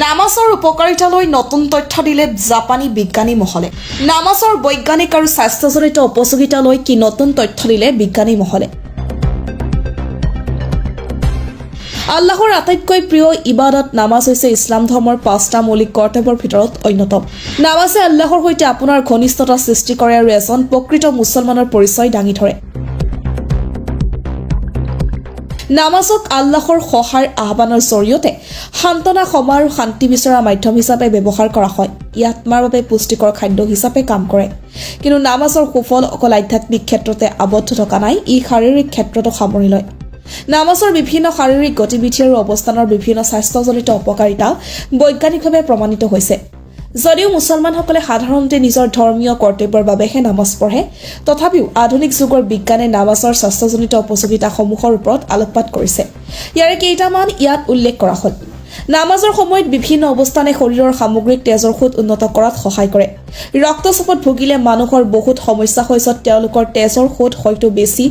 নামাজৰ উপকাৰিতালৈ নতুন তথ্য দিলে জাপানী বিজ্ঞানী মহলে। নামাজৰ বৈজ্ঞানিক আৰু স্বাস্থ্যজনিত উপযোগিতালৈ কি নতুন তথ্য দিলে বিজ্ঞানী মহলে? আল্লাহৰ আটাইতকৈ প্ৰিয় ইবাদত নামাজ হৈছে ইছলাম ধৰ্মৰ পাঁচটা মৌলিক কৰ্তব্যৰ ভিতৰত অন্যতম। নামাজে আল্লাহৰ সৈতে আপোনাৰ ঘনিষ্ঠতা সৃষ্টি কৰে আৰু এজন প্ৰকৃত মুছলমানৰ পৰিচয় দাঙি ধৰে। নামাজক আল্লাহৰ সহায়ৰ আহ্বানৰ জৰিয়তে সান্তনা সমা আৰু শান্তি বিচৰা মাধ্যম হিচাপে ব্যৱহাৰ কৰা হয়। ই আত্মাৰ বাবে পুষ্টিকৰ খাদ্য হিচাপে কাম কৰে। কিন্তু নামাজৰ সুফল অকল আধ্যাত্মিক ক্ষেত্ৰতে আবদ্ধ থকা নাই ই শাৰীৰিক ক্ষেত্ৰতো সামৰি লয়। নামাজৰ বিভিন্ন শাৰীৰিক গতিবিধি আৰু অৱস্থানৰ বিভিন্ন স্বাস্থ্যজনিত অপকাৰিতা বৈজ্ঞানিকভাৱে প্ৰমাণিত হৈছে। যদিও মুছলমানসকলে সাধাৰণতে নিজৰ ধৰ্মীয় কৰ্তব্যৰ বাবেহে নামাজ পঢ়ে তথাপিও আধুনিক যুগৰ বিজ্ঞানে নামাজৰ স্বাস্থ্যজনিত উপযোগিতাসমূহৰ ওপৰত আলোকপাত কৰিছে। ইয়াৰে কেইটামান ইয়াত উল্লেখ কৰা হ'ল। নামাজৰ সময়ত বিভিন্ন অৱস্থানে শৰীৰৰ সামগ্ৰিক তেজৰ সোঁত উন্নত কৰাত সহায় কৰে। ৰক্তচাপত ভুগিলে মানুহৰ বহুত সমস্যা য'ত তেওঁলোকৰ তেজৰ সোঁত হয়তো বেছি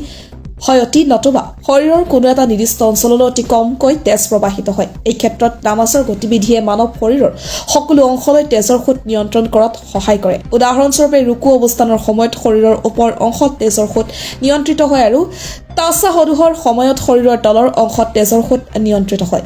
অতি নতুবা শৰীৰৰ কোনো এটা নিৰ্দিষ্ট অঞ্চললৈ অতি কমকৈ তেজ প্ৰবাহিত হয়। এই ক্ষেত্ৰত নামাজৰ গতিবিধিয়ে মানৱ শৰীৰৰ সকলো অংশলৈ তেজৰ সোঁত নিয়ন্ত্ৰণ কৰাত সহায় কৰে। উদাহৰণস্বৰূপে ৰুকু অৱস্থানৰ সময়ত শৰীৰৰ ওপৰ অংশত তেজৰ সোঁত নিয়ন্ত্ৰিত হয় আৰু তাচাসদোহৰ সময়ত শৰীৰৰ তলৰ অংশত তেজৰ সোঁত নিয়ন্ত্ৰিত হয়।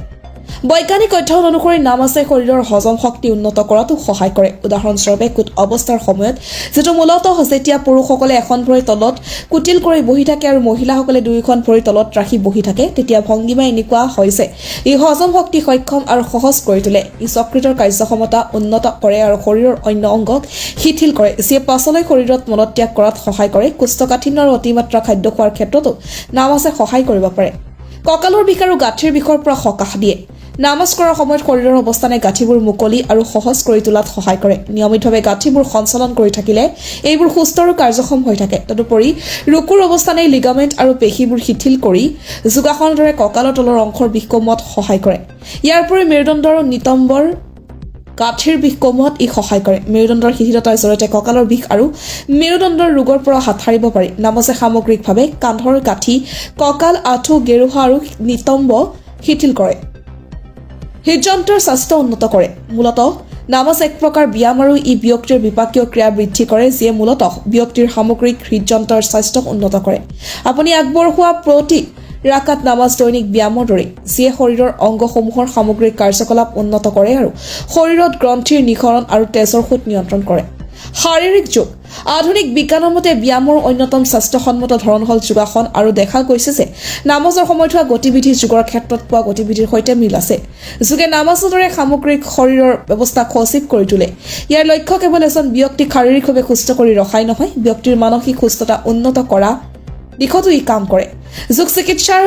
বৈজ্ঞানিক অধ্যয়ন অনুসৰি নামাজে শৰীৰৰ হজম শক্তি উন্নত কৰাতো সহায় কৰে। উদাহৰণস্বৰূপে কুট অৱস্থাৰ সময়ত যিটো মূলতঃ যেতিয়া পুৰুষসকলে এখন ভৰিৰ তলত কুটিল কৰি বহি থাকে আৰু মহিলাসকলে দুয়োখন ভৰিৰ তলত ৰাখি বহি থাকে তেতিয়া ভংগীমা এনেকুৱা যে ই হজম শক্তি সক্ষম আৰু সহজ কৰি তোলে। ই যকৃতৰ কাৰ্যক্ষমতা উন্নত কৰে আৰু শৰীৰৰ অন্য অংগক শিথিল কৰে। যিয়ে পাছলৈ শৰীৰত মলত্যাগ কৰাত সহায় কৰে কোষ্ঠকাঠিন্য আৰু অতিমাত্ৰা খাদ্য খোৱাৰ ক্ষেত্ৰতো নামাজে সহায় কৰিব পাৰে। কঁকালৰ বিষ আৰু গাঁঠিৰ বিষৰ পৰা সকাহ দিয়ে। নামাজ কৰাৰ সময়ত শৰীৰৰ অৱস্থানে গাঁঠিবোৰ মুকলি আৰু সহজ কৰি তোলাত সহায় কৰে। নিয়মিতভাৱে গাঁঠিবোৰ সঞ্চালন কৰি থাকিলে এইবোৰ সুস্থ আৰু কাৰ্যক্ষম হৈ থাকে। তদুপৰি ৰুকুৰ অৱস্থানে লিগামেণ্ট আৰু পেশীবোৰ শিথিল কৰি যোগাসনৰ দৰে কঁকালৰ তলৰ অংশৰ বিষ কমোৱাত সহায় কৰে। ইয়াৰ উপৰি মেৰুদণ্ড আৰু নিতম্বৰ গাঁঠিৰ বিষ কমোৱাত ই সহায় কৰে। মেৰুদণ্ডৰ শিথিলতাৰ জৰিয়তে কঁকালৰ বিষ আৰু মেৰুদণ্ডৰ ৰোগৰ পৰা হাত সাৰিব পাৰি। নামাজে সামগ্ৰিকভাৱে কান্ধৰ গাঁঠি কঁকাল আঁঠু গেৰুহা আৰু নিতম্ব শিথিল কৰে। হৃদযন্ত্ৰৰ স্বাস্থ্য উন্নত কৰে। মূলত, নামাজ এক প্ৰকাৰ ব্যায়াম আৰু ই ব্যক্তিৰ বিপাকীয় ক্ৰিয়া বৃদ্ধি কৰে, যিয়ে মূলত ব্যক্তিৰ সামগ্ৰিক হৃদযন্ত্ৰৰ স্বাস্থ্যক উন্নত কৰে। আপুনি আগবঢ়োৱা প্ৰতি ৰাকাত নামাজ দৈনিক ব্যায়ামৰ দৰে যিয়ে শৰীৰৰ অংগসমূহৰ সামগ্ৰিক কাৰ্যকলাপ উন্নত কৰে আৰু শৰীৰত গ্ৰন্থিৰ নিখৰণ আৰু তেজৰ সোঁত নিয়ন্ত্ৰণ কৰে। শাৰীৰিক যোগ। আধুনিক বিজ্ঞানৰ মতে ব্যায়ামৰ অন্যতম স্বাস্থ্যসন্মত ধৰণ হ'ল যোগাসন আৰু দেখা গৈছে যে নামাজৰ সময়ত হোৱা গতিবিধি যোগৰ ক্ষেত্ৰত পোৱা গতিবিধিৰ সৈতে মিল আছে। যোগে নামাজৰ দৰে সামগ্ৰিক শৰীৰৰ ব্যৱস্থা সচিব কৰি তোলে। ইয়াৰ লক্ষ্য কেৱল এজন ব্যক্তিক শাৰীৰিকভাৱে সুস্থ কৰি ৰখাই নহয় ব্যক্তিৰ মানসিক সুস্থতা উন্নত কৰা দিশতো ই কাম কৰে। যোগ চিকিৎসাৰ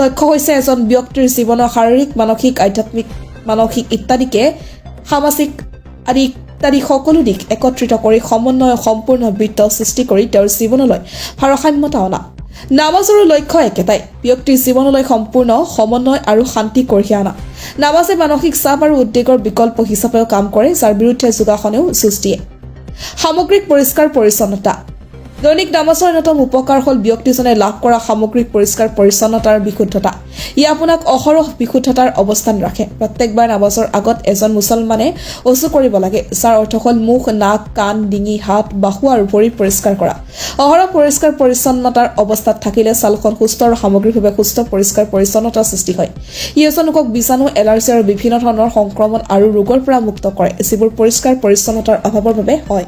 লক্ষ্য হৈছে এজন ব্যক্তিৰ জীৱনৰ শাৰীৰিক মানসিক আধ্যাত্মিক মানসিক ইত্যাদিকে সামাজিক আদি ইত্যাদি সকলো দিশ একত্ৰিত কৰি সমন্বয় সম্পূৰ্ণ বৃত্ত সৃষ্টি কৰি তেওঁৰ জীৱনলৈ ভাৰসাম্যতা অনা নামাজৰো লক্ষ্য একেটাই ব্যক্তিৰ জীৱনলৈ সম্পূৰ্ণ সমন্বয় আৰু শান্তি কঢ়িয়াই অনা নামাজে মানসিক চাপ আৰু উদ্বেগৰ বিকল্প হিচাপেও কাম কৰে যাৰ বিৰুদ্ধে যোগাসনেও দিয়ে। সামগ্ৰিক পৰিষ্কাৰ পৰিচ্ছন্নতা দৈনিক নামাজৰ অন্যতম উপকাৰ হ'ল ব্যক্তিজনে লাভ কৰা সামগ্ৰিক পৰিষ্কাৰ পৰিচ্ছন্নতাৰ বিশুদ্ধতা। ই আপোনাক অহৰহ বিশুদ্ধতাৰ অৱস্থান ৰাখে। প্ৰত্যেকবাৰ নামাজৰ আগত এজন মুছলমানে অচু কৰিব লাগে যাৰ অৰ্থ হ'ল মুখ নাক কাণ ডিঙি হাত বাহু আৰু ভৰি পৰিষ্কাৰ কৰা। অহৰহ পৰিষ্কাৰ পৰিচ্ছন্নতাৰ অৱস্থাত থাকিলে ছালখন সুস্থ আৰু সামগ্ৰিকভাৱে সুস্থ পৰিষ্কাৰ পৰিচ্ছন্নতাৰ সৃষ্টি হয়। ই এজন লোকক বীজাণু এলাৰ্জি আৰু বিভিন্ন ধৰণৰ সংক্ৰমণ আৰু ৰোগৰ পৰা মুক্ত কৰে যিবোৰ পৰিষ্কাৰ পৰিচ্ছন্নতাৰ অভাৱৰ বাবে হয়।